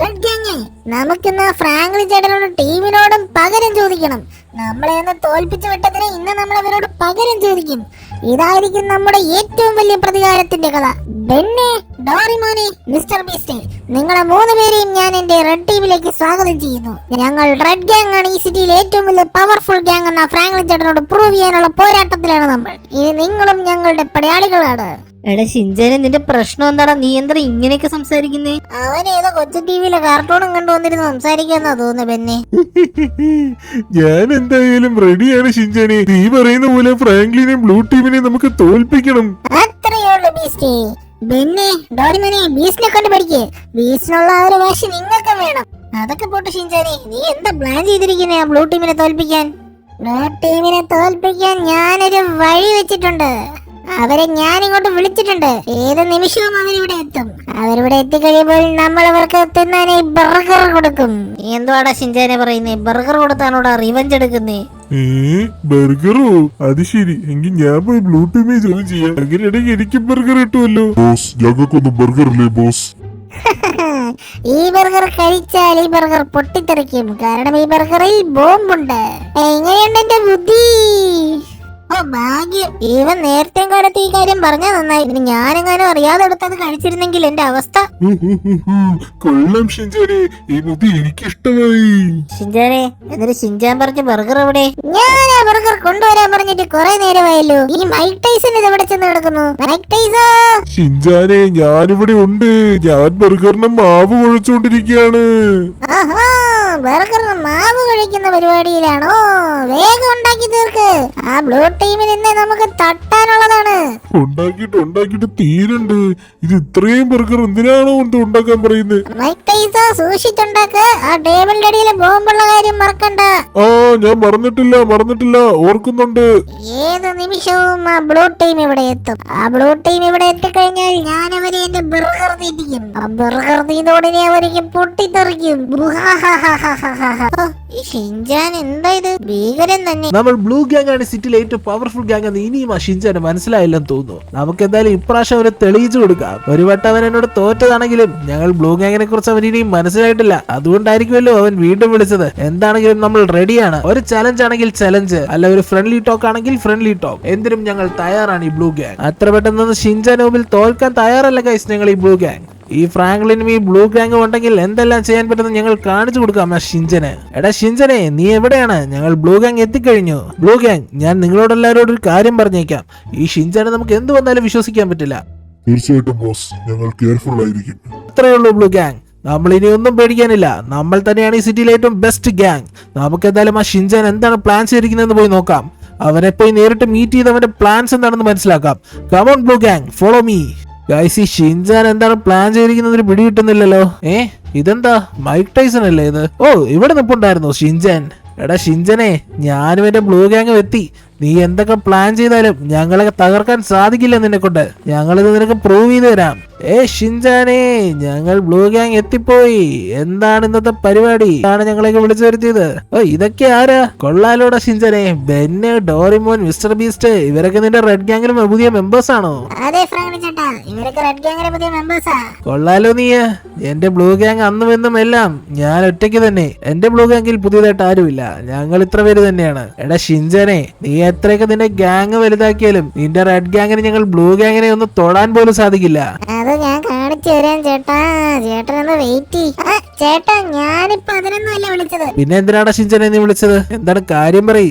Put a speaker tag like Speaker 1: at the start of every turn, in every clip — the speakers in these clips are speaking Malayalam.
Speaker 1: റെഡ് ഗാങ് നമുക്കിന്ന് ഫ്രാങ്ക്ലിൻ ചേട്ടനോട് ടീമിനോടും പകരം ചോദിക്കണം. നമ്മളെ ഒന്ന് തോൽപ്പിച്ചു വിട്ടതിന് ഇന്ന് നമ്മൾ അവരോട് പകരം ചോദിക്കും. ഇതായിരിക്കും നമ്മുടെ ഏറ്റവും വലിയ പ്രതികാരത്തിന്റെ കഥ. ബെന്നെ ഡോറിമോനെ മിസ്റ്റർ ബീസ്റ്റ്. നിങ്ങളെ മൂന്ന് പേരെയും ഞാൻ എന്റെ റെഡ് ടീമിലേക്ക് സ്വാഗതം ചെയ്യുന്നു. ഞങ്ങൾ റെഡ് ഗാങ് ആണ് ഈ സിറ്റിയിൽ ഏറ്റവും വലിയ പവർഫുൾ ഗാങ് എന്ന ഫ്രാങ്ക്ലിൻ ചേട്ടനോട് പ്രൂവ് ചെയ്യാനുള്ള പോരാട്ടത്തിലാണ് നമ്മൾ. ഇനി നിങ്ങളും ഞങ്ങളുടെ പടയാളികളാണ്.
Speaker 2: എടാ ഷിൻജാനെ നിന്റെ പ്രശ്നം എന്താടാ? നീ എന്താ ഇങ്ങനെയൊക്കെ സംസാരിക്കുന്നേ?
Speaker 1: അവൻ ഏതോ കൊച്ചു ടിവിയിലെ കാർട്ടൂണും കണ്ടു വന്നിരുന്ന് സംസാരിക്കാന്നാ തോന്നുന്നു പെന്നെ
Speaker 3: ഞാൻ എന്തായാലും റെഡിയാണ് ഷിൻജാനെ നീ പറയുന്ന പോലെ ഫ്രാങ്ക്ലിനെയും ബ്ലൂ ടീമിനെയും നമുക്ക് തോൽപ്പിക്കണം.
Speaker 1: അത്രയേ ഉള്ളൂ ബീസ്റ്റ് ബെന്നെ ഡോറിമനെ ബീസ്റ്റിനെ കൊണ്ട് പഠിക്ക്. ബീസ്റ്റിനുള്ള ആ ഒരു വാശി നിങ്ങൾക്ക് വേണം. അതൊക്കെ പോട്ട് ഷിൻചാനെ നീ എന്താ പ്ലാൻ ചെയ്തിരിക്കുന്നേ ആ ബ്ലൂ ടീമിനെ തോൽപ്പിക്കാൻ? ബ്ലൂ ടീമിനെ തോൽപ്പിക്കാൻ ഞാനൊരു വഴി വെച്ചിട്ടുണ്ട്. അവരെ ഞാൻ ഇങ്ങോട്ട് വിളിച്ചിട്ടുണ്ട്. ഏത് നിമിഷവും അവരിവിടെ എത്തും. അവരിവിടെ എത്തിക്കഴിയുമ്പോൾ നമ്മൾ അവർക്ക് തിന്നാനായി ബർഗർ കൊടുക്കും.
Speaker 2: നീ എന്തുവാടാ ശിഞ്ചാനെ പറയുന്നേ? ബർഗർ കൊടുത്താണോടാ റിവഞ്ച് എടുക്കുന്നേ?
Speaker 3: ഏ ബർഗറോ? അത് ശരി. എങ്കിൽ ഞാൻ പോയി ബ്ലൂ ടീമെ ജോയിൻ ചെയ്യാം അങ്ങനെയാണെങ്കിൽ എനിക്ക് ബർഗർ കിട്ടുമല്ലോ. ബോസ് ഞങ്ങൾക്കൊന്നും ബർഗർ ഇല്ലേ ബോസ്?
Speaker 1: ഈ ബർഗർ കഴിച്ചാൽ ഈ ബർഗർ പൊട്ടിത്തെറിക്കും. കാരണം ഈ ബർഗറിൽ ബോംബുണ്ട്. എങ്ങനെയുണ്ട് എന്റെ ബുദ്ധി? ഭാഗ്യം ഇവൻ നേരത്തെ കാലത്ത് ഈ കാര്യം പറഞ്ഞാ നന്നായി. ഇനി ഞാനെങ്ങാനും അറിയാതെ എടുത്തത് കഴിച്ചിരുന്നെങ്കിൽ എന്റെ അവസ്ഥ?
Speaker 3: കൊള്ളം ഷിൻജാനെ ഈ ബുദ്ധി എനിക്കിഷ്ടമായി.
Speaker 2: ഷിൻജാനെ എന്നിട്ട് ഷിഞ്ചാൻ പറഞ്ഞ ബർഗർ എവിടെ?
Speaker 1: ഞാൻ ആ ബർഗർ കൊണ്ടുവരാൻ പറഞ്ഞിട്ട് കുറെ നേരമായല്ലോ. ഈ മൈക്ക് ടൈസൺ ഇത് ചെന്ന് കിടക്കുന്നു? മൈക്ക് ടൈസോ?
Speaker 3: ഷിഞ്ചാനെ ഞാനിവിടെ ഉണ്ട്. ഞാൻ ബർഗറിന് മാവ് കുഴച്ചുകൊണ്ടിരിക്കുകയാണ്
Speaker 1: ആഹാ ബർഗറിന് മാവ് കഴിക്കുന്ന പരിപാടിയിലാണോ? വേഗം ഉണ്ടാക്കി തീർക്ക്. ആ ബ്ലൂ ടീമിൽ നിന്ന് നമുക്ക് തട്ടാനുള്ളതാണ്
Speaker 3: ഉണ്ടാക്കിയിട്ട് ഉണ്ടാക്കിട്ട് തീരണ്ട്. ഇത് ഇത്രയും ബർഗർ എന്തിനാണോ എന്ത് ഉണ്ടാക്കാൻ പറയുന്നത്
Speaker 1: സൂക്ഷിച്ചുണ്ടാക്ക്. ആ ടേബിളിന്റെ അടിയിലെ ബോംബുള്ള കാര്യം മറക്കണ്ട.
Speaker 3: ആ ഞാൻ മറന്നിട്ടില്ല മറന്നിട്ടില്ല. ഓർക്കുന്നുണ്ട്.
Speaker 1: ഏത് നിമിഷവും ആ ബ്ലൂ ടീം ഇവിടെ എത്തും. ആ ബ്ലൂ ടീം ഇവിടെ എത്തിക്കഴിഞ്ഞാൽ ഞാൻ അവരെ എന്റെ ബർഗർ തീറ്റിക്കും ആ ബർഗർ തീറ്റോടിനെ അവർക്ക് പൊട്ടിത്തെറിക്കും. ഷിൻജാൻ എന്താ ഇത്? ഭീകരൻ തന്നെ.
Speaker 4: നമ്മൾ ബ്ലൂ ഗ്യാങ് ആണ് സിറ്റിയിലെ ഏറ്റവും പവർഫുൾ ഗ്യാങ് എന്ന് ഇനിയും ആ ഷിൻചാന് മനസ്സിലായില്ലെന്ന് തോന്നുന്നു. നമുക്ക് എന്തായാലും ഇപ്രാവശ്യം അവരെ തെളിയിച്ചു കൊടുക്കാം. ഒരു വട്ടം അവൻ എന്നോട് തോറ്റതാണെങ്കിലും ഞങ്ങൾ ബ്ലൂ ഗാങ്ങിനെ കുറിച്ച് അവൻ ഇനിയും മനസ്സിലായിട്ടില്ല. അതുകൊണ്ടായിരിക്കുമല്ലോ അവൻ വീണ്ടും വിളിച്ചത്. എന്താണെങ്കിലും നമ്മൾ റെഡിയാണ്. ഒരു ചലഞ്ച് ആണെങ്കിൽ ചലഞ്ച് അല്ല ഒരു ഫ്രണ്ട്ലി ടോക്ക് ആണെങ്കിൽ ഫ്രണ്ട്ലി ടോക്ക് എന്തിനും ഞങ്ങൾ തയ്യാറാണ് ഈ ബ്ലൂ ഗാങ്. അത്ര പെട്ടെന്ന് ഷിൻജാനോബിൽ തോൽക്കാൻ തയ്യാറല്ല ഗൈസ് ഞങ്ങൾ ഈ ബ്ലൂ ഗ്യാങ് ഈ ഫ്രാങ്ക്ലിനും ഈ ബ്ലൂ ഗാങ്ങും ഉണ്ടെങ്കിൽ എന്തെല്ലാം ചെയ്യാൻ പറ്റുന്ന ഞങ്ങൾ കാണിച്ചു കൊടുക്കാം ആ ഷിഞ്ചന്. എടാ ഷിഞ്ചനെ നീ എവിടെയാണ്? ഞങ്ങൾ ബ്ലൂ ഗാങ് എത്തിക്കഴിഞ്ഞു. ബ്ലൂ ഗാങ് ഞാൻ നിങ്ങളോടെല്ലാരോട് ഒരു കാര്യം പറഞ്ഞേക്കാം. ഈ ഷിഞ്ചനെ നമുക്ക് എന്ത് വന്നാലും വിശ്വസിക്കാൻ പറ്റില്ല.
Speaker 3: തീർച്ചയായിട്ടും ബോസ് ഞങ്ങൾ കെയർഫുൾ ആയിരിക്കും.
Speaker 4: അത്രേ ഉള്ളൂ ബ്ലൂ ഗാങ്. നമ്മൾ ഇനി ഒന്നും പേടിക്കാനില്ല. നമ്മൾ തന്നെയാണ് ഈ സിറ്റിയിലെ ഏറ്റവും ബെസ്റ്റ് ഗാങ്. നമുക്ക് എന്തായാലും ആ ഷിൻജൻ എന്താണ് പ്ലാൻ ചെയ്തിരിക്കുന്നതെന്ന് പോയി നോക്കാം. അവനെ പോയി നേരിട്ട് മീറ്റ് ചെയ്ത് അവന്റെ പ്ലാൻസ് എന്താണെന്ന് മനസ്സിലാക്കാം. Come on blue gang follow me guys ഈ ഷിൻജാൻ എന്താണ് പ്ലാൻ ചെയ്തിരിക്കുന്നത്? പിടി കിട്ടുന്നില്ലല്ലോ. ഏ? ഇതെന്താ? മൈക്ക് ടൈസൺ അല്ലേ ഇത്? ഓ ഇവിടെ നിപ്പുണ്ടായിരുന്നു ഷിൻജാൻ എടാ ഷിൻജനെ ഞാനും എന്റെ ബ്ലൂ ഗാങ്ങും എത്തി. നീ എന്തൊക്കെ പ്ലാൻ ചെയ്താലും ഞങ്ങളെ തകർക്കാൻ സാധിക്കില്ല നിന്നെ കൊണ്ട് ഞങ്ങളിത് നിനക്ക് പ്രൂവ് ചെയ്തു തരാം. ഏ ഷിൻജാനെ ഞങ്ങൾ ബ്ലൂ ഗ്യാങ് എത്തിപ്പോയി. എന്താണ് ഇന്നത്തെ പരിപാടി? ആണ് ഞങ്ങളെയൊക്കെ വിളിച്ചു വരുത്തിയത്. ഓ ഇതൊക്കെ ആരാ? കൊള്ളാലോടാ ഷിൻജാനെ. ബെന്ന് ഡോറിമോൻ മിസ്റ്റർ ബീസ്റ്റ് ഇവരൊക്കെ നിന്റെ റെഡ് ഗ്യാങ്ങിലും പുതിയ മെമ്പേഴ്സ് ആണോ? കൊള്ളാലോ നീ എന്റെ ബ്ലൂ ഗാങ് അന്നും എന്നും എല്ലാം ഞാൻ ഒറ്റയ്ക്ക് തന്നെ. എന്റെ ബ്ലൂ ഗ്യാങ്ങിൽ പുതിയതായിട്ട് ആരുമില്ല. ഞങ്ങൾ ഇത്ര പേര് തന്നെയാണ്. എടാ ഷിൻജാനെ നീ എത്രയൊക്കെ നിന്റെ ഗാങ് വലുതാക്കിയാലും നിന്റെ റെഡ് ഗ്യാങ്ങിന് ഞങ്ങൾ ബ്ലൂ ഗ്യാങ്ങിനെ ഒന്ന് തൊടാൻ പോലും സാധിക്കില്ല.
Speaker 1: അത് ഞാൻ കാണിച്ചു തരാം ചേട്ടാ. ചേട്ടൻ ഒന്ന് വെയിറ്റ് ചേട്ടാ ഞാനിപ്പോ അതിനൊന്നും അല്ല വിളിച്ചത്.
Speaker 4: പിന്നെ എന്തിനാടാ ശിഞ്ചനെ നീ വിളിച്ചത്? എന്താണ് കാര്യം പറയ്.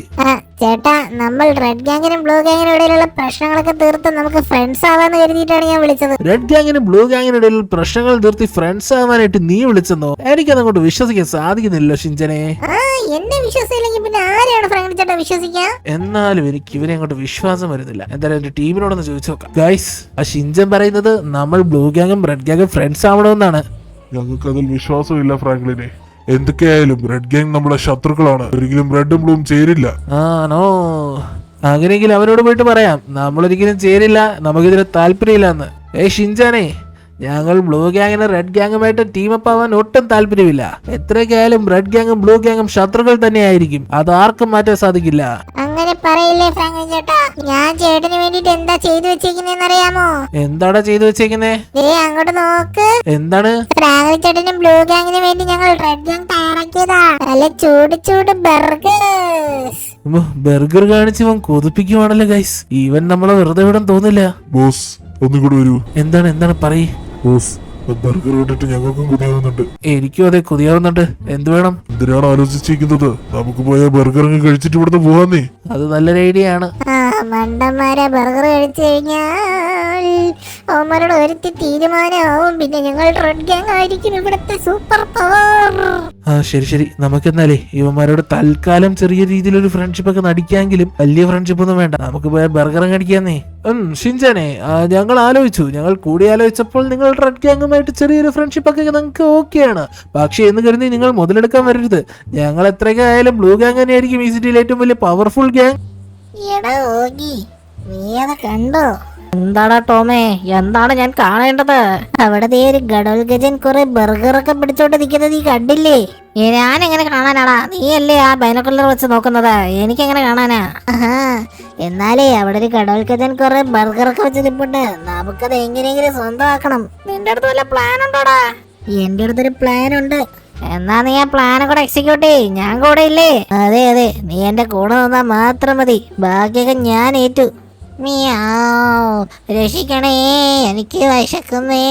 Speaker 1: ചേട്ടാ നമ്മൾ റെഡ് ഗാങ്ങിനും ബ്ലൂ ഗാങ്ങിനും ഇടയിലുള്ള പ്രശ്നങ്ങളൊക്കെ തീർത്ത് നമുക്ക് ഫ്രണ്ട്സ് ആവാന്ന് കരുതിയിട്ടാണ് ഞാൻ വിളിച്ചത്.
Speaker 4: റെഡ് ഗാങ്ങിനും ബ്ലൂ ഗാങ്ങിനും ഇടയിൽ പ്രശ്നങ്ങൾ തീർത്തി ഫ്രണ്ട്സ് ആവാനായിട്ട് നീ വിളിച്ചെന്നോ? എനിക്കത് അങ്ങോട്ട് വിശ്വസിക്കാൻ സാധിക്കുന്നില്ല ഷിഞ്ചനെ.
Speaker 1: ആ എന്നെ വിശ്വസിച്ചില്ലെങ്കിൽ പിന്നെ ആരെയാണ് ഫ്രാങ്ക് ചേട്ടാ വിശ്വസിക്കുക
Speaker 4: എന്നാലും എനിക്ക് ഇവരെ അങ്ങോട്ട് വിശ്വാസം വരുന്നില്ല. എന്തായാലും എന്റെ ടീമിനോടൊന്ന് ചോദിച്ചു നോക്കാം. ഗൈസ് ആ ഷിൻജൻ പറയുന്നത് നമ്മൾ ബ്ലൂ ഗാങ്ങും റെഡ് ഗാങ്ങും ഫ്രണ്ട്സ് ആവണമെന്നാണ്.
Speaker 3: ഞങ്ങൾക്ക് അതിൽ വിശ്വാസമില്ല ഫ്രാങ്ക്ലിനെ. എന്തൊക്കെയായാലും റെഡ് ഗാങ് നമ്മുടെ ശത്രുക്കളാണ്. ഒരിക്കലും റെഡും ബ്ലൂം ചേരില്ല.
Speaker 4: ആണോ അങ്ങനെയെങ്കിൽ അവരോട് പോയിട്ട് പറയാം. നമ്മളൊരിക്കലും ചേരില്ല നമുക്കിതിന് താല്പര്യമില്ല എന്ന് ഏ ഷിൻജാനെ. ഞങ്ങൾ ബ്ലൂ ഗ്യാങ്ങിന് റെഡ് ഗ്യാങ്ങുമായിട്ട് ടീമപ്പ് ആവാൻ ഒട്ടും താല്പര്യമില്ല. എത്രയൊക്കെയായാലും റെഡ് ഗ്യാങ്ങും ബ്ലൂ ഗ്യാങ്ങും ശത്രുക്കൾ തന്നെയായിരിക്കും. അത് ആർക്കും മാറ്റാൻ സാധിക്കില്ല.
Speaker 1: അങ്ങനെ പറയില്ലേ ഫ്രാങ്ക്ലിൻ ചേട്ടാ? ഞാൻ ചേട്ടന് വേണ്ടിട്ട് എന്താ ചെയ്തു വെച്ചേക്കുന്നതെന്ന് അറിയാമോ
Speaker 4: എന്താടാ ചെയ്തു വെച്ചേക്കുന്നേ?
Speaker 1: ദേ അങ്ങോട്ട് നോക്ക്.
Speaker 4: എന്താണ്?
Speaker 1: ഫ്രാങ്ക്ലിൻ ചേട്ടനും ബ്ലൂ ഗാങ്ങിന് വേണ്ടി ഞങ്ങൾ റെഡ് ഗാങ് തയ്യാറാക്കിയതാ. നല്ല ചൂട് ചൂട് ബർഗേഴ്സ്.
Speaker 4: ബർഗർ കാണിച്ച് ഇവൻ കൊതിപ്പിക്കുവാണല്ലോ ഗൈസ്. ഈവൻ നമ്മളെ വെറുതെ വിടാൻ തോന്നില്ല.
Speaker 3: ബോസ് ഒന്നും കൂടെ വരൂ.
Speaker 4: എന്താണ് എന്താണ് പറയ്.
Speaker 3: ബർഗർ കണ്ടിട്ട് ഞങ്ങൾക്കും കുതിയാവുന്നുണ്ട്.
Speaker 4: എനിക്കും അതെ കൊതിയാവുന്നുണ്ട്. എന്ത് വേണം?
Speaker 3: എന്തിനാണ് ആലോചിച്ചിരിക്കുന്നത് നമുക്ക് പോയ ബർഗർ കഴിച്ചിട്ട് ഇവിടുന്ന് പോവാന്നേ.
Speaker 4: അത് നല്ലൊരു ഐഡിയ ആണ്.
Speaker 1: ആ മണ്ടന്മാരെ ബർഗർ കഴിച്ചു കഴിഞ്ഞാൽ അവന്മാരോട് ഒരുത്തി തീരുമാനമാവും. പിന്നെ ഞങ്ങൾ റെഡ് ഗാങ് ആയിരിക്കും ഇവിടുത്തെ സൂപ്പർ പവർ
Speaker 4: ആ ശരി ശരി. നമുക്കെന്നാലേ ഇവന്മാരോട് തൽക്കാലം ചെറിയ രീതിയിലൊരു ഫ്രണ്ട്ഷിപ്പ് ഒക്കെ നടിക്കാമെങ്കിലും വലിയ ഫ്രണ്ട്ഷിപ്പ് ഒന്നും വേണ്ട. നമുക്ക് പോയാൽ ബർഗറും കടിക്കാന്നേ ഉം ഷിൻചാനെ ഞങ്ങൾ ആലോചിച്ചു. ഞങ്ങൾ കൂടി ആലോചിച്ചപ്പോൾ നിങ്ങൾ റെഡ് ഗ്യാങ്ങുമായിട്ട് ചെറിയൊരു ഫ്രണ്ട്ഷിപ്പ് ഒക്കെ നിങ്ങൾക്ക് ഓക്കെയാണ് പക്ഷേ എന്ന് കരുതി നിങ്ങൾ മുതലെടുക്കാൻ വരരുത്. ഞങ്ങൾ എത്രയൊക്കെ ആയാലും ബ്ലൂ ഗ്യാങ് തന്നെയായിരിക്കും ഈ സിറ്റിയിലെ ഏറ്റവും വലിയ പവർഫുൾ ഗ്യാങ്
Speaker 1: എടാ ഓഗി നീ അത് കണ്ടോ?
Speaker 2: എന്താടാ ടോമേ എന്താണ് ഞാൻ കാണേണ്ടത്?
Speaker 1: അവിടെ നീ ഒരു ഗഡൽ ഗജൻ കുറെ ബർഗറൊക്കെ പിടിച്ചോണ്ട് നിൽക്കുന്നത് നീ കണ്ടില്ലേ?
Speaker 2: ഞാൻ എങ്ങനെ നീ അല്ലേ ആ ബൈനക്കുള്ളർ വെച്ച് നോക്കുന്നത്? എനിക്ക് എങ്ങനെ
Speaker 1: കാണാനാ എന്നാലേ അവിടെ ഒരു ഗഡൽ ഗജൻ കുറെ ബർഗറൊക്കെ വെച്ച് നിപ്പുണ്ട്. നമുക്കത് എങ്ങനെയെങ്കിലും സ്വന്തമാക്കണം.
Speaker 2: നിന്റെ അടുത്ത് വല്ല പ്ലാൻ ഉണ്ടോടാ?
Speaker 1: എന്റെ അടുത്തൊരു പ്ലാൻ ഉണ്ട്.
Speaker 2: എന്നാ നീ ആ പ്ലാൻ കൂടെ എക്സിക്യൂട്ട് ചെയ് ഞാൻ കൂടെ ഇല്ലേ?
Speaker 1: അതെ അതെ. നീ എന്റെ കൂടെ നിന്നാ മാത്രം മതി. ബാക്കിയൊക്കെ ഞാൻ ഏറ്റു.
Speaker 2: മിയാവ്. രക്ഷിക്കണേ. എനിക്ക് വിശക്കുന്നേ.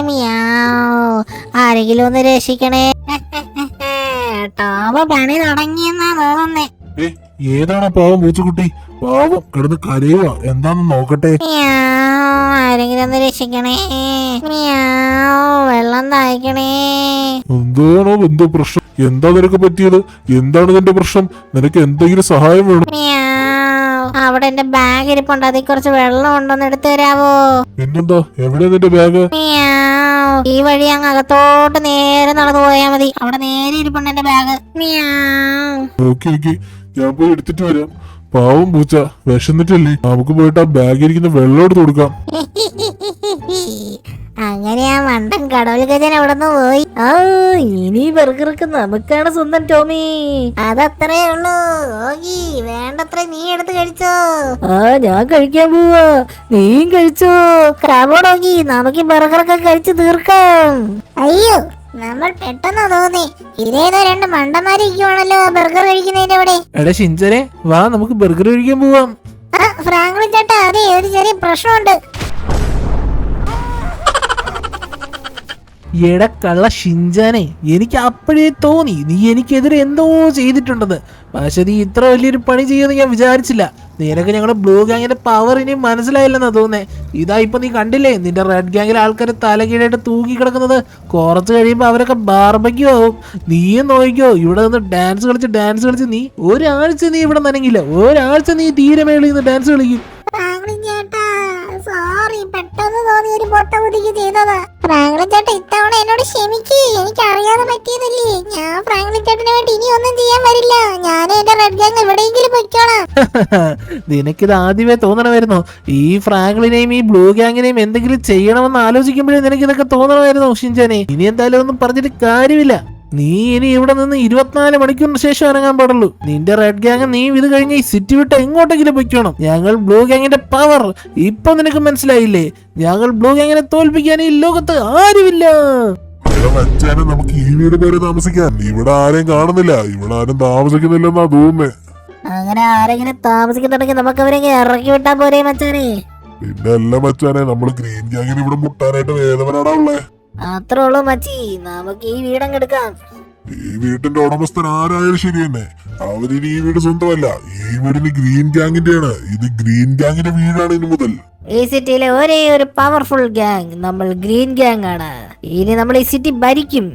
Speaker 2: മിയാവ്. ആരെങ്കിലും ഒന്ന് രക്ഷിക്കണേ. ടോമ പണി തുടങ്ങിയെന്നാ തോന്നുന്നേ.
Speaker 3: ഏതാണ് പാവം പൂച്ചക്കുട്ടി പാവം. കിടന്ന് കരയുക എന്താന്ന് നോക്കട്ടെ?
Speaker 2: മിയാവ്. ആരെങ്കിലും ഒന്ന് രക്ഷിക്കണേ. വെള്ളം തായ്ക്കണേ.
Speaker 3: എന്താണോ എന്തോ പ്രശ്നം? എന്താ നിനക്ക് പറ്റിയത്? എന്താണ് നിന്റെ പ്രശ്നം? നിനക്ക് എന്തെങ്കിലും സഹായം വേണം?
Speaker 2: അവിടെ എന്റെ ബാഗ് ഇരിപ്പുണ്ട്. അതിൽ കുറച്ച് വെള്ളം ഉണ്ടോന്ന് എടുത്തു തരാവോ?
Speaker 3: പിന്നെന്താ? എവിടെ നിന്റെ ബാഗ്
Speaker 2: ഈ വഴി അങ്ങ് അകത്തോട്ട് നേരെ നടന്നു പോയാ മതി. അവിടെ നേരെ ഇരിപ്പുണ്ട് എന്റെ ബാഗ്
Speaker 3: ഞാൻ പോയി എടുത്തിട്ട് വരാം. പാവം പൂച്ച വിശന്നിട്ടല്ലേ നമുക്ക് പോയിട്ട് ആ ബാഗ് ഇരിക്കുന്ന വെള്ളം എടുത്ത് കൊടുക്കാം.
Speaker 1: അങ്ങനെ ആ മണ്ടൻ കടവൽ ഗജൻ അവിടെ നിന്ന് പോയി.
Speaker 2: ഓ ഇനി ബർഗർക്ക് നമുക്കാണ് സ്വന്തം ടോമി.
Speaker 1: അതത്രേ ഉള്ളൂ. ഓഗി വേണ്ടത്ര നീ എടുത്ത് കഴിച്ചോ.
Speaker 2: ആ ഞാൻ കഴിക്കാൻ പോവാ. നീയും കഴിച്ചോ.
Speaker 1: ക്രമോടോഗി നമുക്ക് ബർഗറൊക്കെ കഴിച്ചു തീർക്കാം. അയ്യോ നമ്മൾ പെട്ടെന്ന് തോന്നി. ഇതേതോ രണ്ട് മണ്ടന്മാരിക്കുവാണല്ലോ ബർഗർ കഴിക്കുന്നതിന്റെ അവിടെ.
Speaker 4: എടാ ഷിൻചനെ വാ നമുക്ക് ബർഗർ കഴിക്കാൻ പോവാം.
Speaker 1: ആ ഫ്രാങ്ക്ലിൻ ചേട്ടാ അതെ ഒരു ചെറിയ പ്രശ്നമുണ്ട്.
Speaker 4: എടാ ഷിഞ്ചാനെ. എനിക്ക് അപ്പോഴേ തോന്നി. നീ എനിക്കെതിരെ എന്തോ ചെയ്തിട്ടുണ്ടെന്ന്. പക്ഷെ നീ ഇത്ര വലിയൊരു പണി ചെയ്യുമെന്ന് ഞാൻ വിചാരിച്ചില്ല. നിനക്ക് ഞങ്ങളുടെ ബ്ലൂ ഗാങ്ങിന്റെ പവർ ഇനി മനസ്സിലായില്ലെന്നാ തോന്നേ ഇതാ ഇപ്പൊ നീ കണ്ടില്ലേ? നിന്റെ റെഡ് ഗാങ്ങിലെ ആൾക്കാർ തലകീഴായിട്ട് തൂങ്ങി കിടക്കുന്നത് കുറച്ച് കഴിയുമ്പോൾ അവരൊക്കെ ബാർബയ്ക്കോ ആവും. നീയും നോക്കിക്കോ ഇവിടെ നിന്ന് ഡാൻസ് കളിച്ച് ഡാൻസ് കളിച്ച് നീ ഒരാഴ്ച നീ ഇവിടെ നനങ്ങില്ല. ഒരാഴ്ച നീ തീരെ മേളിൽ നിന്ന് ഡാൻസ് കളിക്കും.
Speaker 1: സോറി പെട്ടെന്ന് തോന്നി ഒരു പൊട്ട ചെയ്തതാ. ചേട്ടാ ഇത്തവണ എന്നോട് ക്ഷമിക്ക്. എനിക്ക് അറിയാതെ പറ്റിയതല്ലേ. ഞാൻ ഫ്രാങ്ക്ലിൻ ചേട്ടന് വേണ്ടി ഇനി ഒന്നും ചെയ്യാൻ വരില്ല. ഞാൻ എന്റെ റെഡ് ഗാങ് എവിടെയെങ്കിലും പൊയ്ക്കോളാം.
Speaker 4: നിനക്കിത് ആദ്യമേ തോന്നണമായിരുന്നു. ഈ ഫ്രാങ്ക്ലിനെയും ഈ ബ്ലൂ ഗാങ്ങിനെയും എന്തെങ്കിലും ചെയ്യണമെന്ന് ആലോചിക്കുമ്പോഴേ നിനക്ക് ഇതൊക്കെ തോന്നണമായിരുന്നു ഷിൻചാനെ ഇനി എന്തായാലും ഒന്നും പറഞ്ഞിട്ട് കാര്യമില്ല. നീ ഇനി ഇവിടെ നിന്ന് ഇരുപത്തിനാല് മണിക്കൂറിന് ശേഷം ഇറങ്ങാൻ പാടുള്ളൂ. നിന്റെ റെഡ് ഗാങ് നീ ഇത് കഴിഞ്ഞ് ഈ സിറ്റി വിട്ട് എങ്ങോട്ടെങ്കിലും പൊയ്ക്കണം. ഞങ്ങൾ ബ്ലൂ ഗാങ്ങിന്റെ പവർ ഇപ്പൊ നിനക്ക് മനസ്സിലായില്ലേ? ഞങ്ങൾ ബ്ലൂ ഗാങ്ങിനെ തോൽപ്പിക്കാൻ ഈ ലോകത്ത് ആരുമില്ല.
Speaker 3: ഇവിടെ വെച്ചാലും നമുക്ക് ഈ വീട് പേര് താമസിക്കാൻ ഇവിടെ ആരെയും കാണുന്നില്ല. ഇവിടെ ആരും താമസിക്കുന്നില്ലെന്നാ തോന്നുന്നേ.
Speaker 1: അങ്ങനെ ആരെങ്കിലും താമസിക്കുന്നുണ്ടെങ്കിൽ നമുക്ക് അവരെ ഇറക്കി വിട്ടാ പോരേ മച്ചാനെ.
Speaker 3: പിന്നെ അല്ല മച്ചാനെ നമ്മൾ ഗ്രീൻ ഗ്യാങ്ങിന് ഇവിടെ മുട്ടാനായിട്ട് വേദവനാടാ ഉള്ളേ.
Speaker 1: അത്രേ ഉള്ളൂ മച്ചി. നമുക്ക് ഈ വീടങ്ങ് എടുക്കാം.
Speaker 3: ഈ വീട്ടിന്റെ ഉടമസ്ഥൻ ആരായാലും ശരി തന്നെ. അവരിനി ഈ വീട് സ്വന്തമല്ല. ഈ വീടിന് ഗ്രീൻ ഗ്യാങ്ങിന്റെയാണ്. ഇത് ഗ്രീൻ ഗ്യാങ്ങിന്റെ വീടാണ് ഇനി മുതൽ.
Speaker 2: ഈ സിറ്റിയിലെ ഒരേ ഒരു പവർഫുൾ ഗ്യാങ് നമ്മൾ ഗ്രീൻ ഗ്യാങ് ആണ് ഇനി നമ്മൾ ഈ സിറ്റി ഭരിക്കും.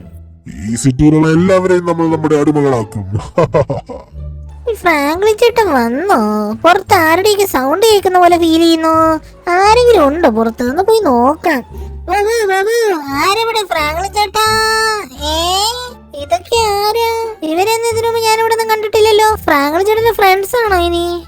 Speaker 3: ഈ സിറ്റിയിലുള്ള എല്ലാവരെയും നമ്മൾ നമ്മുടെ അടിമകളാക്കും.
Speaker 1: ഫ്രാങ്ക്ലിൻ ചേട്ടൻ വന്നോ? പുറത്ത് ആരുടെയൊക്കെ സൗണ്ട് കേൾക്കുന്ന പോലെ ഫീൽ ചെയ്യുന്നു? ആരെങ്കിലും ഉണ്ടോ പുറത്ത്? ഒന്ന് പോയി നോക്കാം.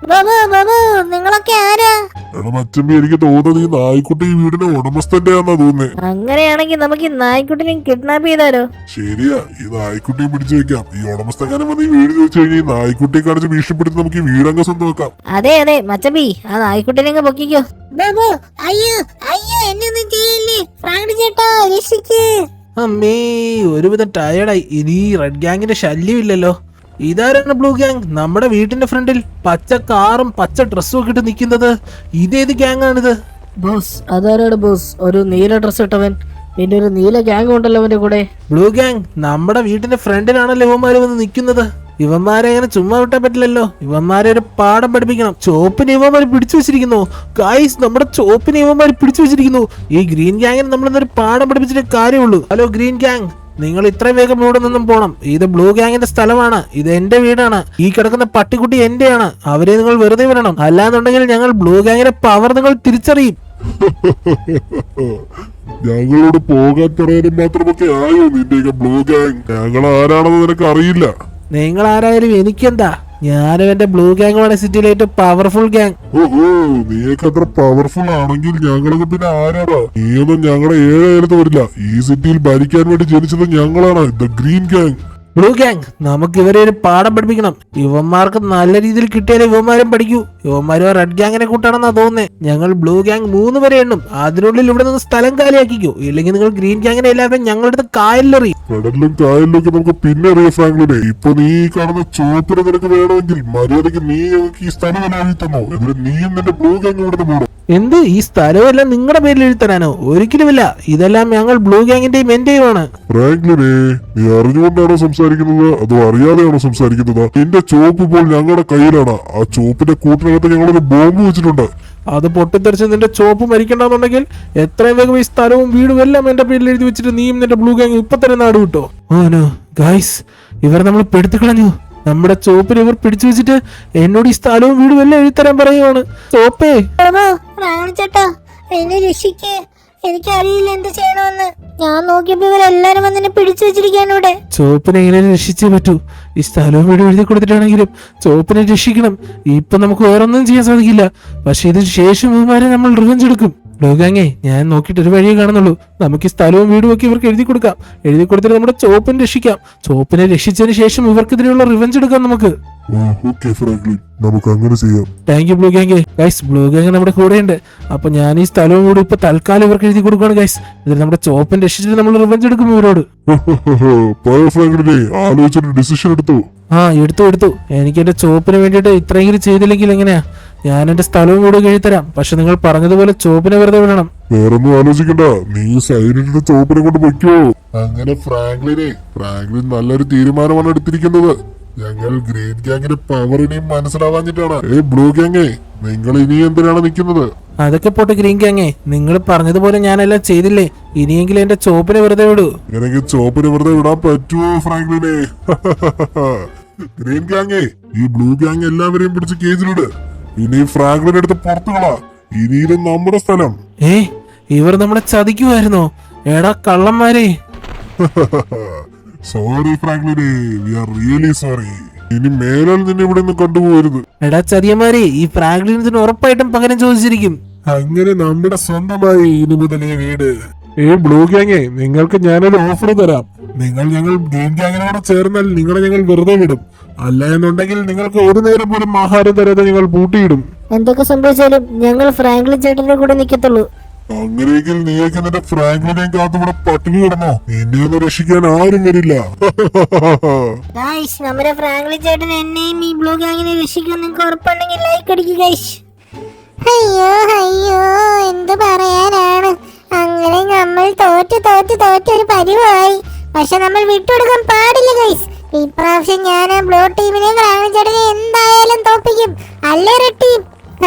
Speaker 1: ബാബു ബാബു നിങ്ങളൊക്കെ ആരാ?
Speaker 3: എടാ മച്ചമ്പി എനിക്ക് തോന്നുന്നത് ഈ നായ്ക്കുട്ടി ഈ വീടിന്റെ ഉടമസ്ഥന്റെ ആണെന്നാ തോന്നുന്നേ.
Speaker 2: അങ്ങനെയാണെങ്കിൽ നമുക്ക് ഈ നായ്ക്കുട്ടിനെ കിഡ്നാപ്പ് ചെയ്താലോ?
Speaker 3: ശരിയാ ഈ നായ്ക്കുട്ടിയെ പിടിച്ചു വെക്കാം. ഈ ഉടമസ്ഥക്കാരൻ വന്ന് ഈ വീട് ചോദിച്ചു കഴിഞ്ഞാൽ ഈ നായ്ക്കുട്ടിയെ കാണിച്ച് ഭീഷണിപ്പെടുത്തി നമുക്ക് ഈ വീടങ്ങ് സ്വന്തമാക്കാം
Speaker 2: അതെ അതെ മച്ചമ്പി ആ നായ്ക്കുട്ടിനെ അങ്ങ് പൊക്കിക്കോ.
Speaker 1: ബാബു അയ്യോ അയ്യോ എന്നെ ഒന്നും ചെയ്യില്ലേ? ഫ്രാങ്ക് ചേട്ടാ രക്ഷിക്ക്.
Speaker 4: അമ്മേ ഒരുവിധം ടയർഡായി ഇനി റെഡ് ഗാങ്ങിന്റെ ശല്യം ശല്യമില്ലല്ലോ. ഇതാരാണ് ബ്ലൂ ഗ്യാങ് നമ്മുടെ വീട്ടിന്റെ ഫ്രണ്ടിൽ പച്ച കാറും പച്ച ഡ്രസ്സും ഒക്കെ ഇട്ട് നിൽക്കുന്നത് ഇതേത് ഗ്യാങ് ആണിത്?
Speaker 2: ബോസ് അതാരാണ് ബോസ്? ഒരു നീല ഡ്രസ് ഇട്ടവൻ. പിന്നെ ഒരു നീല ഗ്യാങ് ഉണ്ടല്ലോ അവന്റെ കൂടെ.
Speaker 4: ബ്ലൂ ഗ്യാങ് നമ്മുടെ വീട്ടിന്റെ ഫ്രണ്ടിലാണല്ലോ ഇവന്മാര് വന്ന് നിൽക്കുന്നത്? ഇവന്മാരെ അങ്ങനെ ചുമ്മാ വിട്ടാൻ പറ്റില്ലല്ലോ. ഇവന്മാരെ ഒരു പാഠം പഠിപ്പിക്കണം. ചോപ്പിന് ഇവന്മാര് പിടിച്ചു വെച്ചിരിക്കുന്നു. ഗായ്സ് നമ്മുടെ ചോപ്പിന് ഇവന്മാര് പിടിച്ചു വെച്ചിരിക്കുന്നു. ഈ ഗ്രീൻ ഗ്യാങ്ങിന് നമ്മളിന്നൊരു പാഠം പഠിപ്പിച്ചിട്ട് കാര്യമുള്ളൂ. ഹലോ ഗ്രീൻ ഗ്യാങ് നിങ്ങൾ ഇത്ര വേഗം ഇവിടെ നിന്നും പോണം. ഇത് ബ്ലൂ ഗാങ്ങിന്റെ സ്ഥലമാണ്. ഇത് എന്റെ വീടാണ്. ഈ കിടക്കുന്ന പട്ടിക്കുട്ടി എന്റെയാണ്. അവരെ നിങ്ങൾ വെറുതെ വിടണം. അല്ലാന്നുണ്ടെങ്കിൽ ഞങ്ങൾ ബ്ലൂ ഗാങ്ങിന്റെ പവർ നിങ്ങൾ തിരിച്ചറിയും.
Speaker 3: ഞങ്ങളോട് പോകാൻ പറയാനും മാത്രമൊക്കെ ആയോ നിന്റെയൊക്കെ ബ്ലൂ ഗാങ്? ഞങ്ങൾ ആരാണെന്ന് നിനക്ക് അറിയില്ല
Speaker 4: നിങ്ങൾ ആരായാലും എനിക്കെന്താ? ഞാനും എന്റെ ബ്ലൂ ഗാങ് ഗ്യാങ്ങുമാണ് സിറ്റിയിലെ ഏറ്റവും പവർഫുൾ ഗാങ്
Speaker 3: ഓഹോ നീയൊക്കെ അത്ര പവർഫുൾ ആണെങ്കിൽ ഞങ്ങളൊക്കെ പിന്നെ ആരാടാ? നീയൊന്നും ഞങ്ങളുടെ ഏഴായിരത്ത് വരില്ല. ഈ സിറ്റിയിൽ ഭരിക്കാൻ വേണ്ടി ജനിച്ചത് ഞങ്ങളാണ് the green gang
Speaker 4: blue gang നമുക്ക് ഇവരെ ഒരു പാഠം പഠിപ്പിക്കണം. യുവന്മാർക്ക് നല്ല രീതിയിൽ കിട്ടിയാലേ യുവന്മാരും പഠിക്കൂ. യുവന്മാരും റെഡ് ഗാങ്ങിനെ കൂട്ടാണെന്നാ തോന്നുന്നേ. ഞങ്ങൾ ബ്ലൂ ഗാങ് മൂന്ന് വരെ എണ്ണും. അതിനുള്ളിൽ ഇവിടെ നിന്ന് സ്ഥലം കാലിയാക്കിക്കോ. ഇല്ലെങ്കിൽ നിങ്ങൾ ഗ്രീൻ ഗാങ്ങിനെ എല്ലാവരും ഞങ്ങളുടെ അടുത്ത് കായലിലെറിയും
Speaker 3: കടലിലും കായലിലൊക്കെ നമുക്ക് പിന്നെ അറിയാം ഇപ്പൊ നീ കാണുന്ന ചോപ്പിന് നിനക്ക് വേണമെങ്കിൽ മര്യാദയ്ക്ക് നീ ഈ സ്ഥലം അനുഭവിക്കുന്നു തന്നോ എന്നിട്ട് നീയും നിന്റെ ബ്ലൂ ഗാങ് ഇവിടെ പോകണം
Speaker 4: എന്ത്? ഈ സ്ഥലമെല്ലാം നിങ്ങളുടെ പേരിൽ എഴുത്തരാനോ ഒരിക്കലുമില്ല. ഇതെല്ലാം ഞങ്ങൾ ബ്ലൂ ഗ്യാങ്ങിന്റെയും എന്റെയുമാണ്
Speaker 3: ഫ്രാങ്ക്ലിനെ നീ അറിഞ്ഞുകൊണ്ടാണോ സംസാരിക്കുന്നത്? അതോ അറിയാതെയാണോ സംസാരിക്കുന്നത്? എന്റെ ചോപ്പ് ഇപ്പോൾ ഞങ്ങളുടെ കയ്യിലാണ്. ആ ചോപ്പിന്റെ കൂട്ടിനകത്ത് ഞങ്ങളൊരു ബോംബ് വെച്ചിട്ടുണ്ട്.
Speaker 4: അത് പൊട്ടിത്തെറിച്ച് നിന്റെ ചോപ്പ് മരിക്കണ്ടെന്നുണ്ടെങ്കിൽ എത്രയും വേഗം ഈ സ്ഥലവും വീടും എല്ലാം എന്റെ പേരിൽ എഴുതി വെച്ചിട്ട് നീയും നിന്റെ ബ്ലൂ ഗാങ് ഇപ്പൊ തന്നെ നാട് വിട്ടോ? ഗൈസ് ഗായ്സ് ഇവർ നമ്മൾ പെടുത്തു കളഞ്ഞു നമ്മുടെ ചോപ്പിൽ ഇവർ പിടിച്ചു വെച്ചിട്ട് എന്നോട് ഈ സ്ഥലവും വീടും എല്ലാം എഴുതി തരാൻ പറയുവാണ് ചോപ്പേ
Speaker 1: ബാബു ഫ്രാങ്ക് ചേട്ടാ എന്നെ രക്ഷിക്ക്. എനിക്കറിയില്ല എന്ത് ചെയ്യണമെന്ന്. ഞാൻ നോക്കിയപ്പോ ഇവരെല്ലാരും വന്നെ പിടിച്ചു വെച്ചിരിക്കാൻ ഇവിടെ.
Speaker 4: ചോപ്പിനെ എങ്ങനെ രക്ഷിച്ചേ പറ്റൂ? ഈ സ്ഥലവും ഇവിടെ എഴുതി കൊടുത്തിട്ടാണെങ്കിലും ചോപ്പിനെ രക്ഷിക്കണം. ഇപ്പൊ നമുക്ക് വേറൊന്നും ചെയ്യാൻ സാധിക്കില്ല. പക്ഷെ ഇതിന് ശേഷം ഇവന്മാരെ നമ്മൾ റിവഞ്ച് എടുക്കും. ലോകാങ്ങേ ഞാൻ നോക്കിയിട്ട് ഒരു വഴിയേ കാണുന്നുള്ളൂ. നമുക്ക് ഈ സ്ഥലവും വീടും ഒക്കെ ഇവർക്ക് എഴുതി കൊടുക്കാം. എഴുതി കൊടുത്തിട്ട് നമ്മുടെ ചോപ്പിനെ രക്ഷിക്കാം. ചോപ്പിനെ രക്ഷിച്ചതിന് ശേഷം ഇവർക്ക് ഇതിനുള്ള റിവഞ്ച് എടുക്കാം നമുക്ക്.
Speaker 3: നമുക്ക് അങ്ങനെ ചെയ്യാം.
Speaker 4: Thank you blue gang guys blue gang നമ്മുടെ കൂടെയുണ്ട്. അപ്പൊ ഞാൻ ഈ സ്ഥലവും കൂടി ഇപ്പൊ തൽക്കാലം ഇവർക്ക് എഴുതി കൊടുക്കുകയാണ് ഗൈസ് ഇതിൽ നമ്മുടെ ചോപ്പൻ രക്ഷിച്ചിട്ട് നമ്മൾ റിവഞ്ച് എടുക്കും ഇവരോട്.
Speaker 3: ആലോചിച്ചിട്ട് ഡിസിഷൻ എടുത്തു.
Speaker 4: ആ എടുത്തു എടുത്തു. എനിക്ക് എന്റെ ചോപ്പിന് വേണ്ടിയിട്ട് ഇത്രയെങ്കിലും ചെയ്തില്ലെങ്കിൽ എങ്ങനെയാ? ഞാൻ എന്റെ സ്ഥലവും കൂടെ കഴിത്തരാം പക്ഷെ നിങ്ങൾ പറഞ്ഞതുപോലെ ചോപ്പിനെ വെറുതെ വിടണം.
Speaker 3: വേറൊന്നും ആലോചിക്കണ്ട. നീ സൈനിന്റെ ചോപ്പിനെ കൊണ്ട് പൊയ്ക്കോ. അങ്ങനെ ഫ്രാങ്ക്ലിനെ ഫ്രാങ്ക്ലിൻ നല്ലൊരു തീരുമാനമാണ് എടുത്തിരിക്കുന്നത്. ഞങ്ങൾ ഗ്രീൻ ഗ്യാങ്ങിന്റെ പവറിനെയും മനസ്സിലാവാഞ്ഞിട്ടാണ്. ഏ ബ്ലൂ ഗ്യാങ്ങേ നിങ്ങൾ ഇനി എന്തിനാണ് നിൽക്കുന്നത്?
Speaker 4: അതൊക്കെ പോട്ടെ ഗ്രീൻ ഗാങ്ങേ നിങ്ങൾ പറഞ്ഞതുപോലെ ഞാനെല്ലാം ചെയ്തില്ലേ? ഇനിയെങ്കിലും എന്റെ ചോപ്പിനെ വെറുതെ വിടൂ.
Speaker 3: എനിക്ക് ചോപ്പിനെ വെറുതെ വിടാൻ പറ്റുമോ ഫ്രാങ്ക്ലിനെ. ഗ്രീൻ ഗ്യാങ്ങേ ഈ ബ്ലൂ ഗ്യാങ് എല്ലാവരെയും പിടിച്ച് കേജിലിട് ഇനി ഫ്രാങ്ക്ലിന്റെ എടുത്ത് പുറത്തു കളാ. ഇനിയും നമ്മുടെ സ്ഥലം.
Speaker 4: ഏ ഇവർ നമ്മളെ ചതിക്കുമായിരുന്നോ എടാ കള്ളന്മാരെ.
Speaker 3: സോറി ഫ്രാങ്ക്ലിനെ വി ആർ റിയലി സോറി ഇനി മേലാൽ നിന്നെ ഇവിടെ നിന്ന് കണ്ടുപോകരുത്.
Speaker 4: എടാ ചതിയന്മാരെ ഈ ഫ്രാങ്ക്ലിൻ ഇതിന് ഉറപ്പായിട്ടും പകരം ചോദിച്ചിരിക്കും.
Speaker 3: അങ്ങനെ നമ്മുടെ സ്വന്തമായി ഇനി മുതലേ വീട്. ഏ ബ്ലൂ ഗ്യാങ്ങേ നിങ്ങൾക്ക് ഞാനൊരു ഓഫർ തരാം. നിങ്ങൾ ഞങ്ങൾ ഗ്രീൻ ഗ്യാങ്ങിനോട് ചേർന്നാൽ നിങ്ങളെ ഞങ്ങൾ വെറുതെ വിടും. അല്ല എന്നുണ്ടെങ്കിൽ നിങ്ങൾക്ക് ഒരു നേരം പോലും ആഹാരം തരാതെ ഞങ്ങൾ പൂട്ടിയിടും.
Speaker 2: എന്തൊക്കെ സംഭവിച്ചാലും ഞങ്ങൾ ഫ്രാങ്ക്ലിൻ ചേട്ടന്റെ കൂടെ നിൽക്കത്തുള്ളൂ
Speaker 3: അങ്ങനെയെങ്കിൽ നീയൊക്കെ നിന്റെ ഫ്രാങ്ക്ലിനെയും കാത്തു ഇവിടെ പട്ടിണി കിടന്നോ? നിന്നെ ഒന്ന് രക്ഷിക്കാൻ ആരും വരില്ല.
Speaker 1: നമ്മുടെ ഫ്രാങ്ക്ലിൻ ചേട്ടൻ എന്നെയും ഈ ബ്ലൂ ഗാങ്ങിനെ രക്ഷിക്കാൻ നിങ്ങൾക്ക് ഉറപ്പുണ്ടെങ്കിൽ ലൈക്ക് അടിക്കുക അയ്യോ അയ്യോ എന്ത് നമ്മൾ തോറ്റ് തോറ്റ് തോറ്റ് ഒരു പരിവായി. പക്ഷെ നമ്മൾ വിട്ടുകൊടുക്കാൻ പാടില്ല ഗൈസ് ഇപ്രാവശ്യം ഞാൻ ആ ബ്ലൂ ടീമിനെ ചേട്ടനെ എന്തായാലും തോപ്പിക്കും അല്ലേ റെഡ് ടീം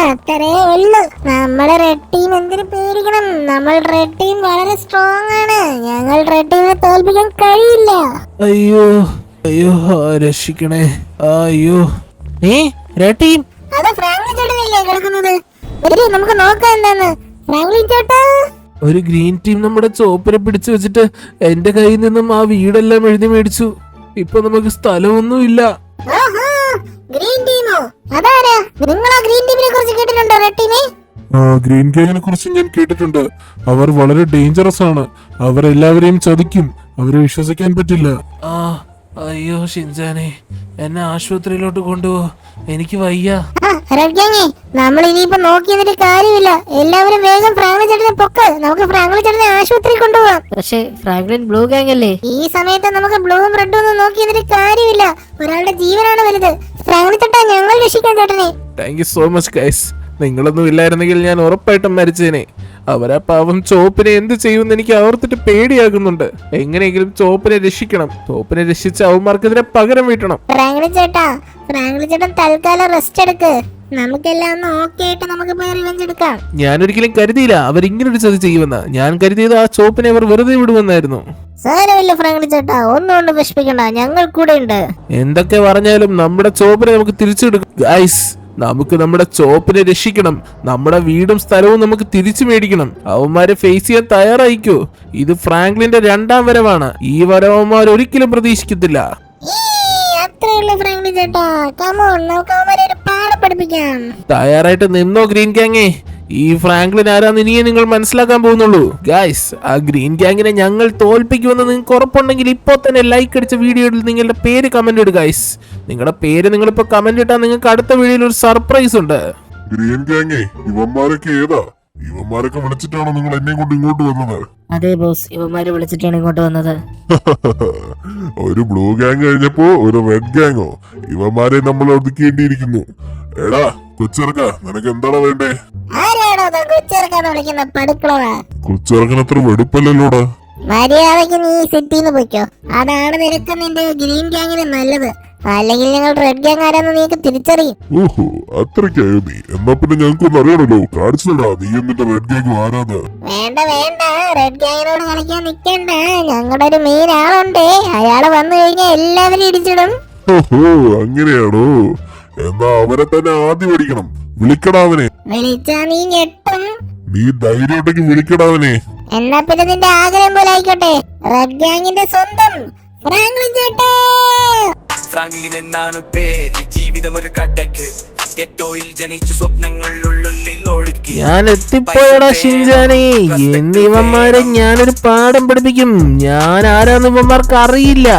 Speaker 1: അത്രേ ഉള്ളു. നമ്മുടെ റെഡ് ടീം എന്തിനു പേടിക്കണം? നമ്മൾ റെഡ് ടീം വളരെ സ്ട്രോങ് ആണ്. ഞങ്ങൾ റെഡ് ടീമിനെ തോൽപ്പിക്കാൻ കഴിയില്ല.
Speaker 4: അയ്യോ അയ്യോ രക്ഷിക്കണേ? അയ്യോ. നീ റെഡ് ടീം
Speaker 1: അത് ഫ്രാങ്ക്ലിൻ ചേട്ടനല്ലേ കിടക്കുന്നത്? നമുക്ക് നോക്കാം എന്താന്ന്. ഫ്രാങ്ക്ലിൻ ചേട്ടാ?
Speaker 4: ഒരു ഗ്രീൻ ടീം നമ്മുടെ ചോപ്പിനെ പിടിച്ചു വെച്ചിട്ട് എന്റെ കയ്യിൽ നിന്നും ആ വീടെല്ലാം എഴുതി മേടിച്ചു. ഇപ്പൊ നമുക്ക് സ്ഥലമൊന്നും ഇല്ല
Speaker 1: ഗ്രീൻ ടീമോ? അതാരാ? നിങ്ങൾ ആ ഗ്രീൻ ടീമിനെ കേട്ടിട്ടുണ്ടോ റെഡ്
Speaker 3: ആ, ഗ്രീൻ ഗാങ്ങിനെ കുറിച്ച് ഞാൻ കേട്ടിട്ടുണ്ട്. അവർ വളരെ ഡേഞ്ചറസ് ആണ്. അവർ എല്ലാവരെയും ചതിക്കും. അവരെ വിശ്വസിക്കാൻ പറ്റില്ല.
Speaker 4: ആ അയ്യോ ഷിൻജാനെ എന്നെ ആശുപത്രിയിലോട്ട് കൊണ്ടുപോ. എനിക്ക് വയ്യ.
Speaker 1: നമ്മൾ ഇനിയിപ്പോ നോക്കി നിന്നിട്ട് കാര്യമില്ല. എല്ലാവരും വേഗം ഫ്രാങ്ക്ലിൻ ചേട്ടനെ പൊക്ക്. നമുക്ക് ഫ്രാങ്ക്ലിൻ ചേട്ടനെ ആശുപത്രി കൊണ്ടുപോകാം.
Speaker 2: പക്ഷേ ഫ്രാങ്ക്ലിൻ ബ്ലൂ ഗാങ് അല്ലേ?
Speaker 1: ഈ സമയത്ത് നമുക്ക് ബ്ലൂവും റെഡും ഒന്നും നോക്കി കാര്യമില്ല. ഒരാളുടെ ജീവനാണ് വലുത്. ഫ്രാങ്ക്ലിൻ ചേട്ടാ ഞങ്ങൾ രക്ഷിക്കാൻ ചേട്ടനെ.
Speaker 4: Thank you so much guys നിങ്ങളൊന്നും ഇല്ലായിരുന്നെങ്കിൽ ഞാൻ ഉറപ്പായിട്ടും മരിച്ചേനെ. അവരാ പാവം ചോപ്പിനെ എന്ത് ചെയ്യുമെന്ന് എനിക്ക് ഓർത്തിട്ട് പേടിയാകുന്നുണ്ട്. എങ്ങനെയെങ്കിലും ചോപ്പിനെ രക്ഷിക്കണം. ചോപ്പിനെ രക്ഷിച്ച് അവന്മാർക്കെതിരെ പകരം വീട്ടണം.
Speaker 1: ഫ്രാങ്ക്ലിൻ ചേട്ടാ ഫ്രാങ്ക്ലിൻ ചേട്ടൻ തൽക്കാലം റെസ്റ്റ് എടുക്ക്. നമുക്കെല്ലാം ഒന്ന് ഓക്കെ ആയിട്ട് നമുക്ക് പോയി റിവെഞ്ച് എടുക്കാം.
Speaker 4: ഞാനൊരിക്കലും കരുതിയില്ല അവരിങ്ങനൊരു ചതി ചെയ്യുമെന്ന്. ഞാൻ കരുതിയത് ആ ചോപ്പിനെ അവർ വെറുതെ വിടുമെന്നായിരുന്നു.
Speaker 1: സാരമില്ല ഫ്രാങ്ക്ലിൻ ചേട്ടാ ഒന്നും കൊണ്ട് വിഷമിക്കണ്ട. ഞങ്ങൾ കൂടെ ഉണ്ട്
Speaker 4: എന്തൊക്കെ പറഞ്ഞാലും നമ്മുടെ ചോപ്പിനെ നമുക്ക് തിരിച്ചെടുക്കും ഗൈസ് നമുക്ക് നമ്മുടെ ചോപ്പിനെ രക്ഷിക്കണം. നമ്മുടെ വീടും സ്ഥലവും നമുക്ക് തിരിച്ചു മേടിക്കണം. അവന്മാരെ ഫേസ് ചെയ്യാൻ തയ്യാറായിക്കോ? ഇത് ഫ്രാങ്ക്ലിന്റെ രണ്ടാം വരവാണ്. ഈ വരവന്മാർ ഒരിക്കലും പ്രതീക്ഷിക്കത്തില്ല. തയ്യാറായിട്ട് നിന്നോ ഗ്രീൻ ഗ്യാങ്ങേ ഈ ഫ്രാങ്ക്ലിൻ ആരാന്ന് ഇനിയേ നിങ്ങൾ മനസ്സിലാക്കാൻ പോകുന്നുള്ളൂ. ഗൈസ് ആ ഗ്രീൻ ഗ്യാങ്ങിനെ ഞങ്ങൾ തോൽപ്പിക്കുമെന്ന് നിങ്ങൾക്ക് ഉറപ്പുണ്ടെങ്കിൽ ഇപ്പോൾ തന്നെ ലൈക്ക് അടിച്ച വീഡിയോയിൽ നിങ്ങളുടെ പേര് കമന്റ് ഇടുക ഗൈസ് നിങ്ങളുടെ പേര് നിങ്ങളിപ്പോ കമന്റ് ഇട്ടാൽ നിങ്ങൾക്ക് അടുത്ത വീഡിയോയിൽ ഒരു സർപ്രൈസ് ഉണ്ട്.
Speaker 3: ഗ്രീൻ ഗ്യാങ്ങേ ഇവന്മാരൊക്കെ ഏതാ? ഇവന്മാരൊക്കെ വിളിച്ചിട്ടാണോ നിങ്ങൾ എന്നെ കൊണ്ട് ഇങ്ങോട്ട് വന്നത്?
Speaker 2: അതെ ബോസ് ഇവന്മാരെ വിളിച്ചിട്ടാണ് ഇങ്ങോട്ട് വന്നത്.
Speaker 3: ഒരു ബ്ലൂ ഗാങ് കഴിഞ്ഞപ്പോ ഒരു റെഡ് ഗാങ്ങോ ഇവന്മാരെ നമ്മൾ ഒതുക്കേണ്ടിയിരിക്കുന്നു. എടാ കൊച്ചിറക്ക നിനക്ക് എന്താണ് വേണ്ടേ?
Speaker 1: ആരാണോ കൊച്ചിറക്കാന്ന് വിളിക്കുന്ന പടുക്കളവാ
Speaker 3: കൊച്ചിറക്കൻ അത്ര വെടുപ്പല്ലല്ലോടാ.
Speaker 1: മര്യാദയ്ക്ക് നീ സിറ്റിന്ന് പോയിക്കോ. അതാണ് നിനക്ക് നിന്റെ ഗ്രീൻ ഗ്യാങ്ങിന് നല്ലത്. അല്ലെങ്കിൽ ഞങ്ങൾ റെഡ് ഗ്യാങ് ആരാന്ന് നീക്ക് തിരിച്ചറിയും.
Speaker 3: ഓഹോ അത്രയ്ക്കായോ നീ? എന്നാ പിന്നെ ഞങ്ങൾക്കൊന്നും അറിയണല്ലോ കാണിച്ചതാ നീ എന്നിട്ട് റെഡ് ഗാങ് ആരാന്ന്.
Speaker 1: വേണ്ട വേണ്ട. റെഡ് ഗ്യാങ്ങിനോട് കളിക്കാൻ നിക്കണ്ട. ഞങ്ങളുടെ ഒരു മെയിൻ ആളുണ്ട്. അയാൾ വന്നു കഴിഞ്ഞാൽ എല്ലാവരും ഇടിച്ചിടും.
Speaker 3: ഓഹോ അങ്ങനെയാണോ? എന്നാ അവനെ തന്നെ ആദ്യം അടിക്കണം വിളിക്കടാ അവനെ.
Speaker 1: വിളിച്ചാ നീ ഞെട്ടും.
Speaker 3: നീ ധൈര്യം ഉണ്ടെങ്കിൽ വിളിക്കടാ അവനെ.
Speaker 1: എന്നാ പിന്നെ നിന്റെ ആഗ്രഹം പോലെ ആയിക്കോട്ടെ. റെഡ് ഗ്യാങ്ങിന്റെ സ്വന്തം ഫ്രാങ്ക്ലിൻ ചേട്ടാ
Speaker 5: ഫ്രാങ്ക്ലിൻ എന്നാണ് പേര്. ജീവിതം ഒരു കടക്ക്. ഗെറ്റോയിൽ ജനിച്ച ഒഴുക്കി
Speaker 4: ഞാൻ എത്തിപ്പോയടാ ഷിൻജാനെ. എന്നിവന്മാരെ ഞാനൊരു പാഠം പഠിപ്പിക്കും. ഞാൻ ആരാന്ന് ഇവന്മാർക്ക് അറിയില്ല.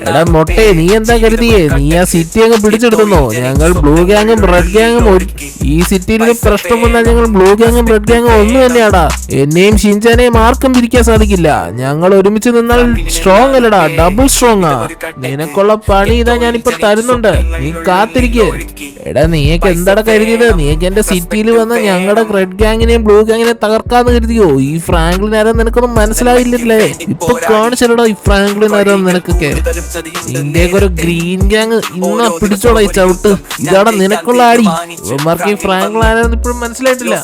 Speaker 4: എടാ മൊട്ടെ നീ എന്താ കരുതിയേ? നീ ആ സിറ്റി അങ്ങ് പിടിച്ചെടുത്തുന്നോ? ഞങ്ങൾ ബ്ലൂ ഗാങ്ങും റെഡ് ഗാങ്ങും ഒരു- ഈ സിറ്റിയിൽ പ്രശ്നം വന്നാൽ ഞങ്ങൾ ബ്ലൂ ഗാങ്ങും റെഡ് ഗാങ്ങും ഒന്നും തന്നെയാടാ. എന്നെയും ഷിൻജാനെയും ആർക്കും പിരിക്കാൻ സാധിക്കില്ല. ഞങ്ങൾ ഒരുമിച്ച് നിന്നാൽ സ്ട്രോങ് അല്ലടാ. ഡബിൾ സ്ട്രോങ് ആ. നിനക്കുള്ള പണി ഇതാ ഞാനിപ്പോ തരുന്നുണ്ട്. നീ കാത്തിരിക്കേ. എടാ നീയൊക്കെ എന്താടാ കരുതിയത്? നീയൊക്കെ എന്റെ സിറ്റിയിൽ വന്ന ഞങ്ങളുടെ റെഡ് ഗാങ്ങിനെയും ബ്ലൂ ഗാങ്ങിനെയും തകർക്കാന്ന് കരുതിയോ? ഈ ഫ്രാങ്ക്ലിൻ ആരാന്ന് നിനക്കൊന്നും മനസ്സിലാവില്ലല്ലേ? ഇപ്പൊ കാണിച്ചല്ലോ ഈ ഫ്രാങ്ക്ലിൻ ആരാന്ന് നിനക്കൊക്കെ. ഇന്ത്യയ്ക്ക് ഒരു ഗ്രീൻ ഗാങ് ഇന്ന പിടിച്ചോടാ ഈ ചവിട്ട്. ഇതാണ് നിനക്കുള്ള ആടി. ഈ ഫ്രാങ്ക്ലിൻ ആരാന്ന് ഇപ്പോഴും മനസ്സിലായിട്ടില്ല.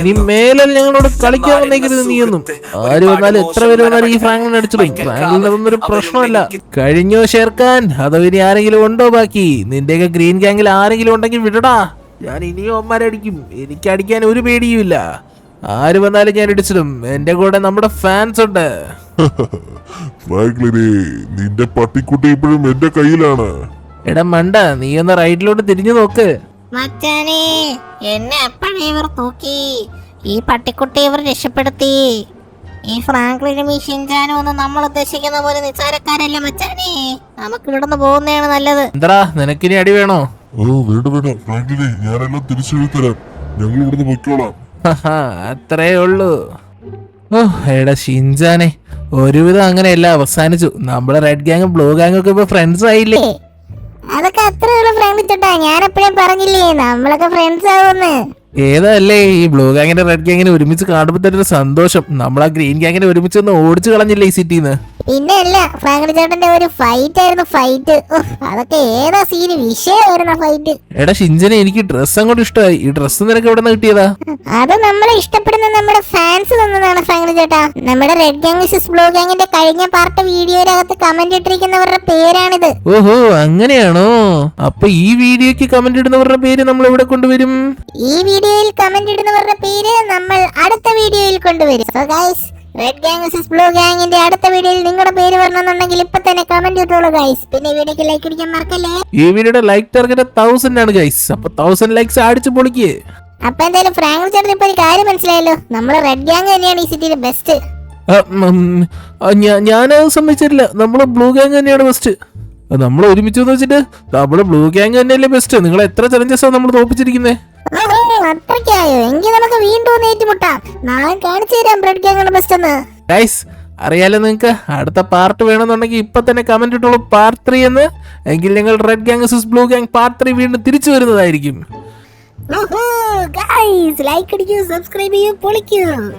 Speaker 4: ഇനി മേലെ ഞങ്ങളോട് കളിക്കാൻ വന്നേക്കരുത് നീയൊന്നും. ആര് വന്നാലും എത്ര പേര് വന്നാലും ഈ ഫ്രാങ്ക്ലിൻ അടിച്ചിടും ഫ്രാങ്ക്ലിൻ അതൊന്നും ഒരു പ്രശ്നമല്ല. കഴിഞ്ഞോ ഷേർഖാൻ? അതോ ഇനി ആരെങ്കിലും ഉണ്ടോ ബാക്കി? നിന്റെയൊക്കെ ഗ്രീൻ ഗാങ്ങിൽ ആരെങ്കിലും ഉണ്ടെങ്കിൽ വിടടാ. ഞാൻ ഇനിയും അമ്മമാരടിക്കും എനിക്ക് അടിക്കാൻ ഒരു പേടിയുമില്ല. ആര് വന്നാലും ഞാൻ ഇടിച്ചിടും. എന്റെ കൂടെ നമ്മുടെ ഫാൻസ് ഉണ്ട്.
Speaker 3: ഫ്രാങ്ക്ലിനെ നിന്റെ പട്ടിക്കുട്ടി ഇപ്പോഴും എന്റെ കയ്യിലാണ്.
Speaker 4: എടാ മണ്ട നീ ഒന്ന് റൈറ്റിലോട്ട് തിരിഞ്ഞു നോക്ക്.
Speaker 1: മച്ചാനെ എന്നെ എപ്പോഴും ഇവർ തൂക്കി? ഈ പട്ടിക്കുട്ടി ഇവർ രക്ഷപ്പെടുത്തി. ഈ ഫ്രാങ്ക്ലിനും ഈ ഷിൻജാനും ഒന്നും നമ്മൾ ഉദ്ദേശിക്കുന്ന പോലെ നിസ്സാരക്കാരല്ല മച്ചാനെ. നമുക്ക് ഇവിടുന്ന് പോകുന്നതാണ് നല്ലത്.
Speaker 4: എന്താ നിനക്കിനി അടി വേണോ?
Speaker 3: ഓ വേണ്ട വേണ്ട. ഫ്രാങ്കിനെ ഞാനെല്ലാം തിരിച്ചെഴുതരാം ഞങ്ങൾ ഇവിടുന്ന് പൊയ്ക്കോളാം
Speaker 4: അത്രേ ഉള്ളൂ. ഓ എടാ ഷിൻജാനെ ഒരുവിധം അങ്ങനെയല്ല അവസാനിച്ചു. നമ്മളെ റെഡ് ഗാങ്ങും ബ്ലൂ ഗാങ്ങും ഒക്കെ ഇപ്പൊ ഫ്രണ്ട്സ് ആയില്ലേ?
Speaker 1: അതൊക്കെ അത്രേ ഫ്രണ്ട് ഫ്രാങ്ക്ലിൻ ഞാൻ എപ്പോഴും പറഞ്ഞില്ലേ നമ്മളൊക്കെ ഫ്രണ്ട്സ് ആവുമെന്ന്
Speaker 4: ഏതല്ലേ ഈ ബ്ലൂ ഗാങ്ങിന്റെ റെഡ് ഗാങ്ങിനെ ഒരുമിച്ച് കാണുമ്പോൾ തന്നെ ഒരു സന്തോഷം. നമ്മൾ ആ ഗ്രീൻ ഗാങ്ങിനെ ഒരുമിച്ച് ഒന്ന് ഓടിച്ചു കളഞ്ഞില്ലേ ഈ സിറ്റിന്ന്
Speaker 1: പിന്നെ അല്ല ഫ്രാങ്ക്ലിൻ ചേട്ടന്റെ ഒരു ഫൈറ്റ് ആയിരുന്നു ഫൈറ്റ് അതൊക്കെ ഏതാ സീന് വിഷയമായിരുന്നു ഫൈറ്റ്
Speaker 4: എടാ ഷിഞ്ചനെ എനിക്ക് ഡ്രസ് അങ്ങോട്ട് ഇഷ്ടമായി. ഈ ഡ്രസ് നിനക്ക് എവിടെ നിന്ന് കിട്ടിയതാ?
Speaker 1: അത് നമ്മളെ ഇഷ്ടപ്പെടുന്ന നമ്മുടെ ഫാൻസ് തന്നതാണ് ഫ്രാങ്ക്ലിൻ ചേട്ടാ നമ്മുടെ റെഡ് ഗാങ് വിസസ് ബ്ലൂ ഗാങ്ങിന്റെ കഴിഞ്ഞ പാർട്ട് വീഡിയോയിലകത്ത് കമന്റ് ഇട്ടിരിക്കുന്നവരുടെ പേരാണിത്.
Speaker 4: ഓഹോ അങ്ങനെയാണോ? അപ്പൊ ഈ വീഡിയോക്ക് കമന്റ് ഇടുന്നവരുടെ പേര് നമ്മൾ ഇവിടെ കൊണ്ടുവരും?
Speaker 1: ഈ വീഡിയോയിൽ കമന്റ് ഇടുന്നവരുടെ പേര് നമ്മൾ അടുത്ത വീഡിയോയിൽ കൊണ്ടുവരും. So guys red gang versus blue ഗാങ്ങിന്റെ അടുത്ത വീഡിയോയിൽ നിങ്ങളുടെ പേര് വരണമെന്നുണ്ടെങ്കിൽ ഇപ്പൊ തന്നെ കമന്റ് ചെയ്തോളൂ ഗൈസ് പിന്നെ വീഡിയോക്ക് ലൈക്ക് അടിക്കാൻ മറക്കല്ലേ?
Speaker 4: ഈ വീഡിയോയുടെ ലൈക്ക് ടാർഗറ്റ് തൗസൻഡ് ആണ് ഗൈസ് അപ്പൊ തൗസൻഡ് ലൈക്സ് അടിച്ചു പൊളിക്ക്.
Speaker 1: അപ്പൊ എന്തായാലും ഫ്രാങ്ക് ചേട്ടൻ ഇപ്പൊ ഒരു കാര്യം മനസ്സിലായല്ലോ. നമ്മൾ റെഡ് ഗാങ് തന്നെയാണ് ഈ സിറ്റിയിലെ ബെസ്റ്റ്
Speaker 4: ഞാനത് സമ്മതിച്ചിട്ടില്ല. നമ്മൾ ബ്ലൂ ഗാങ് തന്നെയാണ് ബെസ്റ്റ് നമ്മൾ ഒരുമിച്ച് വെച്ചിട്ട് നമ്മൾ ബ്ലൂ ഗാങ് തന്നെയല്ലേ ബെസ്റ്റ് നിങ്ങൾ എത്ര ആണ് നമ്മൾ തോപ്പിച്ചിരിക്കുന്നത്
Speaker 1: അത്രയ്ക്കായോ? എങ്കിൽ നമുക്ക് വീണ്ടും ഒന്ന് ഏറ്റുമുട്ടാം. നാളെ കാണിച്ചു തരാം റെഡ് ഗ്യാങ് ബെസ്റ്റ് എന്ന്.
Speaker 4: ഗൈസ് അറിയാലോ നിങ്ങൾക്ക്? അടുത്ത പാർട്ട് വേണമെന്നുണ്ടെങ്കിൽ ഇപ്പൊ തന്നെ കമന്റ് ഇട്ടോളൂ. പാർട്ട് ത്രീ എന്ന്. എങ്കിൽ ഞങ്ങൾ red gang blue gang part three വീണ്ടും തിരിച്ചു വരുന്നതായിരിക്കും.
Speaker 1: ലൈക്ക് അടിക്കൂ സബ്സ്ക്രൈബ് ചെയ്യൂ പൊളിക്കൂ.